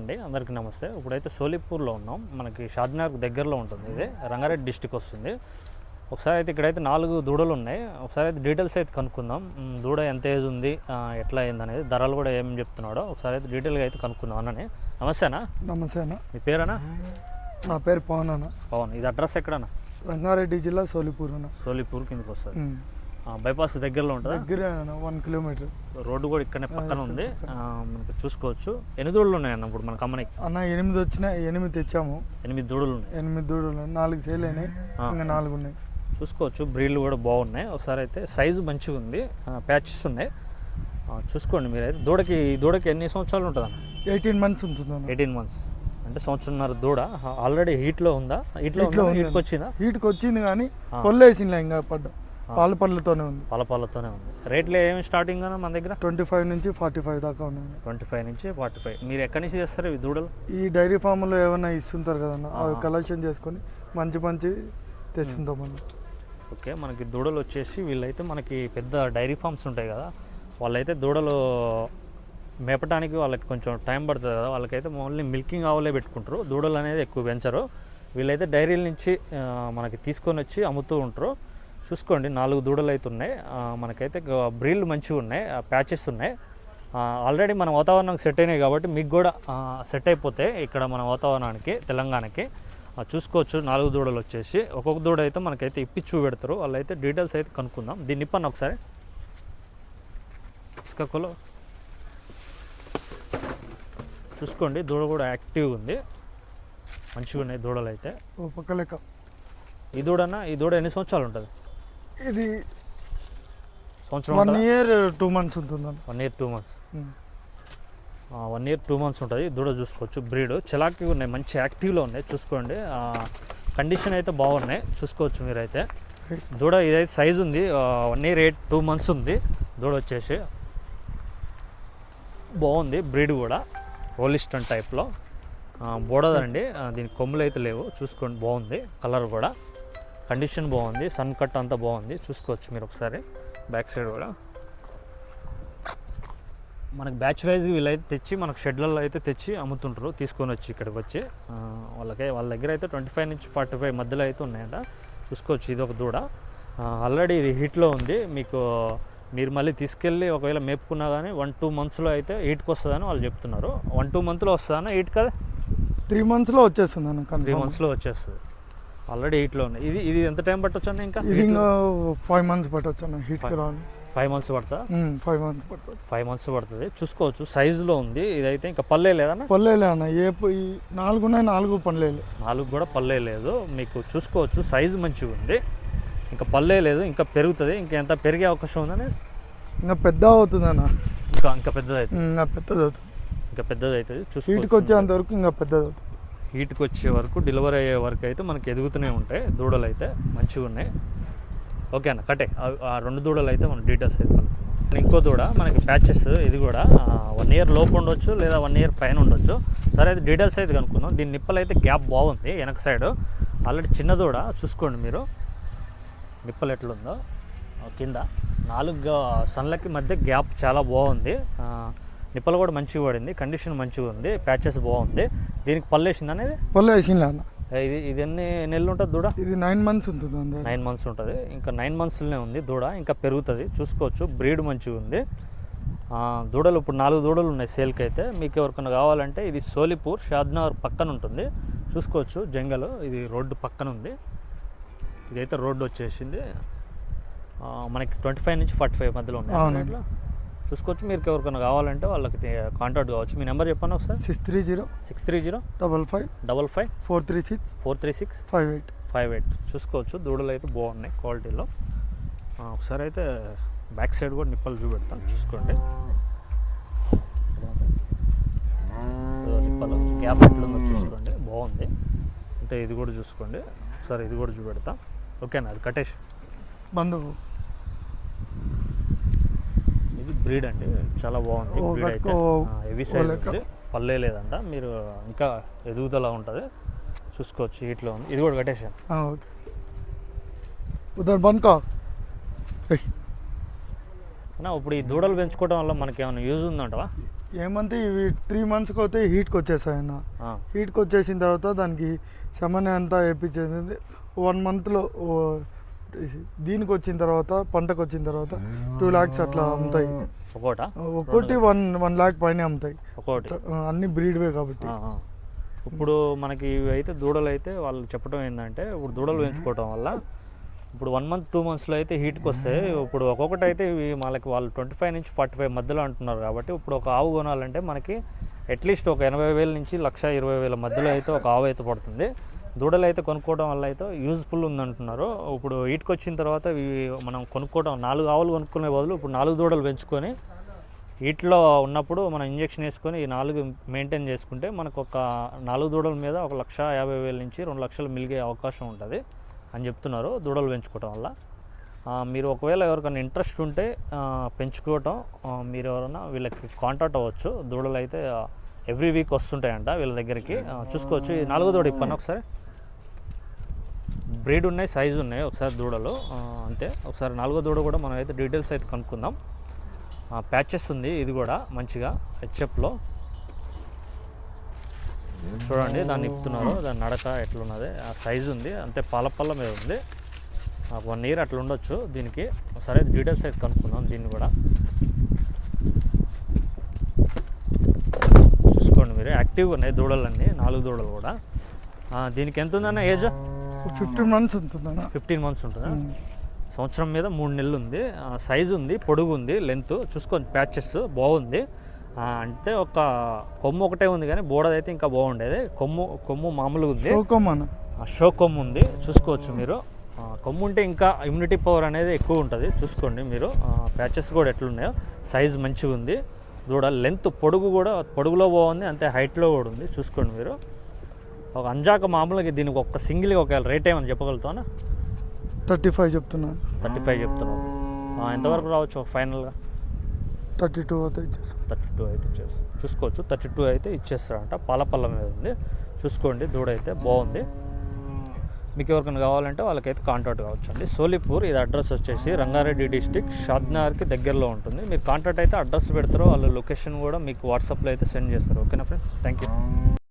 అండి అందరికీ నమస్తే. ఇప్పుడైతే సోలిపూర్లో ఉన్నాం. మనకి షాద్నగర్ దగ్గరలో ఉంటుంది ఇది. రంగారెడ్డి డిస్టిక్ వస్తుంది. ఒకసారి అయితే ఇక్కడైతే నాలుగు దూడలు ఉన్నాయి. ఒకసారి అయితే డీటెయిల్స్ అయితే కనుక్కుందాం. దూడ ఎంత ఏజ్ ఉంది ఎట్లా అయింది అనేది ధరలు కూడా ఏం చెప్తున్నాడో ఒకసారి అయితే డీటెయిల్గా అయితే కనుక్కుందాం అన్నని. నమస్తేనా? నమస్తే అన్న. మీ పేరేనా నా పేరు పవన్ అన్న. పవన్. ఇది అడ్రస్ ఎక్కడన్నా? రంగారెడ్డి జిల్లా సోలిపూర్ అన్న. సోలిపూర్ కిందకి వస్తుంది. బైపాస్ దగ్గరలో ఉంటుందా? దగ్గరే వన్ కిలోమీటర్ రోడ్డు కూడా ఇక్కడనే పక్కన ఉంది. మనకి చూసుకోవచ్చు. ఎన్ని దూడలు ఉన్నాయన్న ఇప్పుడు మన కమ్మనికి? అన్న ఎనిమిది వచ్చినాయి ఎనిమిది తెచ్చాము. ఎనిమిది దూడలు ఉన్నాయి. ఎనిమిది దూడలు ఉన్నాయి. నాలుగు సేల్ అయినాయి. ఇంకా నాలుగు ఉన్నాయి. చూసుకోవచ్చు. బ్రీడ్లు కూడా బాగున్నాయి. ఒకసారి అయితే సైజు మంచిగా ఉంది. ప్యాచెస్ ఉన్నాయి. చూసుకోండి మీరైతే. దూడకి ఈ దూడకి ఎన్ని సంవత్సరాలు ఉంటుంది అన్న ఎయిటీన్ మంత్స్ ఉంటుంది ఎయిటీన్ మంత్స్ అంటే సంవత్సరంన్నర దూడ. ఆల్రెడీ హీట్లో ఉందా? హీట్లో. హీట్కి వచ్చిందా హీట్కి వచ్చింది కానీ ఆ. కొల్లేసిందిలే ఇంకా పడ్డ. పాల పళ్ళతోనే ఉంది. పాల పాలతోనే ఉంది. రేట్లు ఏమి స్టార్టింగ్ మన దగ్గర? ట్వంటీ ఫైవ్ నుంచి ఫార్టీ ఫైవ్ దాకా ఉన్నాయి. ట్వంటీ ఫైవ్ నుంచి ఫార్టీ ఫైవ్. మీరు ఎక్కడి నుంచి చేస్తారు ఇవి దూడలు? ఈ డైరీ ఫామ్లో ఏమైనా ఇస్తుంటారు కదన్న అవి. కలెక్షన్ చేసుకొని మంచి మంచి తెచ్చుకుంటాం మనం. ఓకే మనకి దూడలు వచ్చేసి వీళ్ళైతే మనకి పెద్ద డైరీ ఫార్మ్స్ ఉంటాయి కదా వాళ్ళైతే దూడలు మేపడానికి వాళ్ళకి కొంచెం టైం పడుతుంది కదా వాళ్ళకైతే ఓన్లీ మిల్కింగ్ ఆవులే పెట్టుకుంటారు. దూడలు అనేది ఎక్కువ పెంచరు. వీళ్ళైతే డైరీల నుంచి మనకి తీసుకొని వచ్చి అమ్ముతూ ఉంటారు. చూసుకోండి నాలుగు దూడలు అయితే ఉన్నాయి మనకైతే బ్రీళ్ళు మంచిగా ఉన్నాయి ప్యాచెస్ ఉన్నాయి. ఆల్రెడీ మన వాతావరణం సెట్ అయినాయి కాబట్టి మీకు కూడా సెట్ అయిపోతాయి ఇక్కడ మన వాతావరణానికి తెలంగాణకి చూసుకోవచ్చు. నాలుగు దూడలు వచ్చేసి. ఒక్కొక్క దూడ అయితే మనకైతే ఇప్పి చూపెడతారు. వాళ్ళైతే డీటెయిల్స్ అయితే కనుక్కుందాం. దీన్ని ఇప్పన్న ఒకసారి. ఇసుకలో చూసుకోండి దూడ కూడా యాక్టివ్గా ఉంది. మంచిగా ఉన్నాయి దూడలు అయితే ఓ పక్క లెక్క ఈ దూడన? ఈ దూడ ఎన్ని సంవత్సరాలు ఉంటుంది? ఇది సంవత్సరం వన్ ఇయర్ టూ మంత్స్ ఉంటుంది one year two months. One year two months ఉంటుంది దూడ చూసుకోవచ్చు బ్రీడ్ చలాకీగా ఉన్నాయి మంచి యాక్టివ్లో ఉన్నాయి. చూసుకోండి. కండిషన్ అయితే బాగున్నాయి. చూసుకోవచ్చు మీరైతే. దూడ ఇదైతే సైజ్ ఉంది. One year eight two months ఉంది. దూడ వచ్చేసి బాగుంది. బ్రీడ్ కూడా. హోలిస్టన్ టైప్లో బోడదండి. దీనికి కొమ్ములు అయితే లేవు. చూసుకోండి బాగుంది. కలర్ కూడా. కండిషన్ బాగుంది సన్ కట్ అంతా బాగుంది. చూసుకోవచ్చు మీరు ఒకసారి. బ్యాక్ సైడ్ కూడా. మనకి బ్యాచ్ వైజ్ వీళ్ళైతే తెచ్చి మనకు షెడ్లలో అయితే తెచ్చి అమ్ముతుంటారు. తీసుకొని వచ్చి ఇక్కడికి వచ్చి. వాళ్ళకి వాళ్ళ దగ్గర అయితే ట్వంటీ ఫైవ్ నుంచి ఫార్టీ ఫైవ్ మధ్యలో అయితే ఉన్నాయంట. చూసుకోవచ్చు ఇది ఒక దూడ. ఆల్రెడీ ఇది హీట్లో ఉంది. మీకు మీరు మళ్ళీ తీసుకెళ్ళి ఒకవేళ మేపుకున్నా కానీ వన్ టూ మంత్స్లో అయితే హీట్కి వస్తుందని వాళ్ళు చెప్తున్నారు. వన్ టూ మంత్లో వస్తుందన్న హీట్ కదా? త్రీ మంత్స్లో వచ్చేస్తుంది అన్న త్రీ మంత్స్లో వచ్చేస్తుంది. ఆల్రెడీ హీట్లో ఉంది ఇది ఇది ఎంత టైం పట్టొచ్చు అన్న ఇంకా? ఇది ఇంకా ఫైవ్ మంత్స్ పట్టవచ్చు అన్న హీట్కి రావాలి ఫైవ్ మంత్స్ పడుతుందా ఫైవ్ మంత్స్ పడుతుంది. ఫైవ్ మంత్స్ పడుతుంది. చూసుకోవచ్చు సైజులో ఉంది. ఇదైతే ఇంకా పల్లె లేదన్న పల్లెలే అన్న. ఏ నాలుగు ఉన్నాయి నాలుగు పల్లెలే నాలుగు కూడా పల్లె లేదు. మీకు చూసుకోవచ్చు సైజు మంచిగా ఉంది. ఇంకా పల్లె లేదు ఇంకా పెరుగుతుంది. ఇంకా ఎంత పెరిగే అవకాశం ఉందని? ఇంకా పెద్ద అవుతుంది అన్న. ఇంకా ఇంకా పెద్దది అవుతుంది ఇంకా పెద్దది అవుతుంది ఇంకా పెద్దది అవుతుంది వచ్చేంత వరకు ఇంకా పెద్దది అవుతుంది హీట్కి వచ్చే వరకు డెలివరీ అయ్యే వరకు అయితే మనకి ఎదుగుతూనే ఉంటాయి. దూడలు అయితే మంచిగా ఉన్నాయి. ఓకే అన్న కటే ఆ- రెండు దూడలు అయితే మనం డీటెయిల్స్ అయితే ఇంకో దూడ మనకి ప్యాచెస్ ఇది కూడా వన్ ఇయర్ లోపు ఉండొచ్చు లేదా వన్ ఇయర్ పైన ఉండొచ్చు. సరే అయితే డీటెయిల్స్ అయితే కనుక్కుందాం. దీని నిప్పలు అయితే గ్యాప్ బాగుంది వెనక సైడ్. ఆల్రెడీ చిన్న దూడ చూసుకోండి మీరు. నిప్పలు ఎట్లుందో. కింద. నాలుగు సన్లకి మధ్య గ్యాప్ చాలా బాగుంది. నిప్పలు కూడా మంచిగా పడింది. కండిషన్ మంచిగా ఉంది. ప్యాచెస్ బాగుంది. దీనికి పల్లేసింది అనేది? పల్లె వేసింది అన్న. ఇది ఇది ఎన్ని నెలలు ఉంటుంది దూడ? ఇది నైన్ మంత్స్ ఉంటుంది నైన్ మంత్స్ ఉంటుంది. ఇంకా నైన్ మంత్స్లోనే ఉంది దూడ ఇంకా పెరుగుతుంది. చూసుకోవచ్చు బ్రీడ్ మంచిగా ఉంది. దూడలు ఇప్పుడు నాలుగు దూడలు ఉన్నాయి సేల్కి అయితే. మీకు ఎవరికైనా కావాలంటే ఇది సోలిపూర్ షాద్నగర్ పక్కన ఉంటుంది. చూసుకోవచ్చు జంగల్ ఇది రోడ్డు పక్కన ఉంది. ఇదైతే రోడ్డు వచ్చేసింది. మనకి ట్వంటీ ఫైవ్ నుంచి ఫార్టీ ఫైవ్ మధ్యలో ఉన్నాయి చూసుకోవచ్చు. మీరు ఎవరికైనా కావాలంటే వాళ్ళకి కాంటాక్ట్ కావచ్చు. మీ నెంబర్ చెప్పండి ఒకసారి? Six three zero six three zero double five double five four three six four three six five eight five eight. చూసుకోవచ్చు. దూడలు అయితే బాగున్నాయి క్వాలిటీలో. ఒకసారి అయితే బ్యాక్ సైడ్ కూడా నిప్పలు చూపెడతాం. చూసుకోండి. నిప్పలు. గ్యాప్ ఎట్లుందో చూసుకోండి. బాగుంది. అంతే ఇది కూడా చూసుకోండి. ఒకసారి ఇది కూడా చూపెడతాం. ఓకేనా? అది కటేష్ బంధువు ఇది బ్రీడ్ అండి. చాలా బాగుంది. హెవీ సైజ్ ఉంది. పల్లే లేదంట. మీరు ఇంకా ఎదుగుదల ఉంటుంది. చూసుకోవచ్చు. ఇట్లా ఉంది. ఇది కూడా కట్టేసాం ఉదర్ బన్కా ఇప్పుడు ఈ దూడలు పెంచుకోవడం వల్ల మనకి ఏమైనా యూజ్ ఉందంటవా? ఏమంటే ఇవి త్రీ మంత్స్కి అయితే హీట్కి వచ్చేసాయన్న హీట్కి వచ్చేసిన తర్వాత దానికి సమన్య అంతా వేయించేసింది వన్ మంత్లో దీనికి వచ్చిన తర్వాత పంటకు వచ్చిన తర్వాత టూ ల్యాక్స్ అట్లా అమ్ముతాయి. ఒకటా ఒక్కొక్కటి వన్ వన్ ల్యాక్ పైన అమ్ముతాయి. ఒకటి అన్ని బ్రీడ్వే కాబట్టి. ఇప్పుడు మనకి ఇవి అయితే దూడలు అయితే వాళ్ళు చెప్పడం ఏంటంటే ఇప్పుడు దూడలు పెంచుకోవటం వల్ల ఇప్పుడు వన్ మంత్ టూ మంత్స్లో అయితే హీట్కి వస్తాయి ఇప్పుడు ఒక్కొక్కటి అయితే ఇవి మనకి వాళ్ళు ట్వంటీ ఫైవ్ నుంచి ఫార్టీ ఫైవ్ మధ్యలో అంటున్నారు కాబట్టి ఇప్పుడు ఒక ఆవు కొనాలంటే మనకి అట్లీస్ట్ ఒక ఎనభై వేల నుంచి లక్ష ఇరవై వేల మధ్యలో అయితే ఒక ఆవు అయితే పడుతుంది. దూడలు అయితే కొనుక్కోవడం వల్ల అయితే యూజ్ఫుల్ ఉందంటున్నారు. ఇప్పుడు ఈటికి వచ్చిన తర్వాత ఇవి మనం కొనుక్కోవడం నాలుగు ఆవులు కొనుక్కునే బదులు ఇప్పుడు నాలుగు దూడలు పెంచుకొని వీటిలో ఉన్నప్పుడు మనం ఇంజెక్షన్ వేసుకొని ఈ నాలుగు మెయింటైన్ చేసుకుంటే మనకు ఒక నాలుగు దూడల మీద ఒక లక్ష యాభై వేల నుంచి రెండు లక్షలు మిలిగే అవకాశం ఉంటుంది అని చెప్తున్నారు దూడలు పెంచుకోవటం వల్ల. మీరు ఒకవేళ ఎవరికైనా ఇంట్రెస్ట్ ఉంటే పెంచుకోవటం మీరు ఎవరైనా వీళ్ళకి కాంటాక్ట్ అవ్వచ్చు. దూడలు అయితే ఎవ్రీ వీక్ వస్తుంటాయంట వీళ్ళ దగ్గరికి. చూసుకోవచ్చు. ఈ నాలుగో దూడ ఇప్పన్న ఒకసారి. బ్రీడ్ ఉన్నాయి సైజు ఉన్నాయి ఒకసారి దూడలు అంతే. ఒకసారి నాలుగో దూడ కూడా మనం అయితే డీటెయిల్స్ అయితే కనుక్కుందాం. ప్యాచెస్ ఉంది ఇది కూడా మంచిగా హెచ్ఎఫ్లో. చూడండి దాన్ని ఇప్పుతున్నారు దాని నడక ఎట్లున్నది ఆ సైజు ఉంది అంతే పాల మీద ఉంది. వన్ ఇయర్ అట్లా ఉండొచ్చు దీనికి సరే డీటెయిల్స్ అయితే కనుక్కుందాం దీన్ని కూడా. చూసుకోండి మీరు యాక్టివ్గా ఉన్నాయి దూడలన్నీ నాలుగు దూడలు కూడా. దీనికి ఎంత ఉందన్న ఏజ్? ఫిఫ్టీన్ మంత్స్ ఉంటుందన్న. ఫిఫ్టీన్ మంత్స్ ఉంటుందా. సంవత్సరం మీద మూడు నెలలు ఉంది సైజు ఉంది పొడుగు ఉంది లెంత్ చూసుకోండి ప్యాచెస్ బాగుంది. అంటే ఒక కొమ్ము ఒకటే ఉంది కానీ బోడదైతే ఇంకా బాగుండేది. కొమ్ము కొమ్ము మామూలుగా ఉంది. షో కొమ్ము ఉంది. చూసుకోవచ్చు మీరు. కొమ్ము ఉంటే ఇంకా ఇమ్యూనిటీ పవర్ అనేది ఎక్కువ ఉంటుంది. చూసుకోండి మీరు. ప్యాచెస్ కూడా ఎట్లున్నాయో. సైజ్ మంచిగా ఉంది దూడ లెంత్ పొడుగు కూడా పొడుగులో బాగుంది అంతే హైట్లో కూడా ఉంది. చూసుకోండి మీరు. ఒక అంజాక మామూలుగా దీనికి ఒక సింగిల్గా ఒక రేట్ ఏమని చెప్పగలుగుతానా థర్టీ ఫైవ్ చెప్తున్నాను థర్టీ ఫైవ్ చెప్తున్నావు. ఆ, ఎంతవరకు రావచ్చు ఫైనల్గా? థర్టీ టూ అయితే ఇచ్చేస్తాను థర్టీ టూ అయితే ఇచ్చేస్తారు చూసుకోవచ్చు. థర్టీ టూ అయితే ఇచ్చేస్తారంట. పాల పళ్ళ మీద ఉంది. చూసుకోండి. దూడ అయితే బాగుంది. మీకు ఎవరికైనా కావాలంటే వాళ్ళకైతే కాంటాక్ట్ కావచ్చు అండి సోలిపూర్ ఇది అడ్రస్ వచ్చేసి రంగారెడ్డి డిస్టిక్ షాద్నగర్కి దగ్గరలో ఉంటుంది. మీరు కాంటాక్ట్ అయితే అడ్రస్ పెడతారో వాళ్ళ లొకేషన్ కూడా మీకు వాట్సాప్లో అయితే సెండ్ చేస్తారు. ఓకేనా ఫ్రెండ్స్? Thank you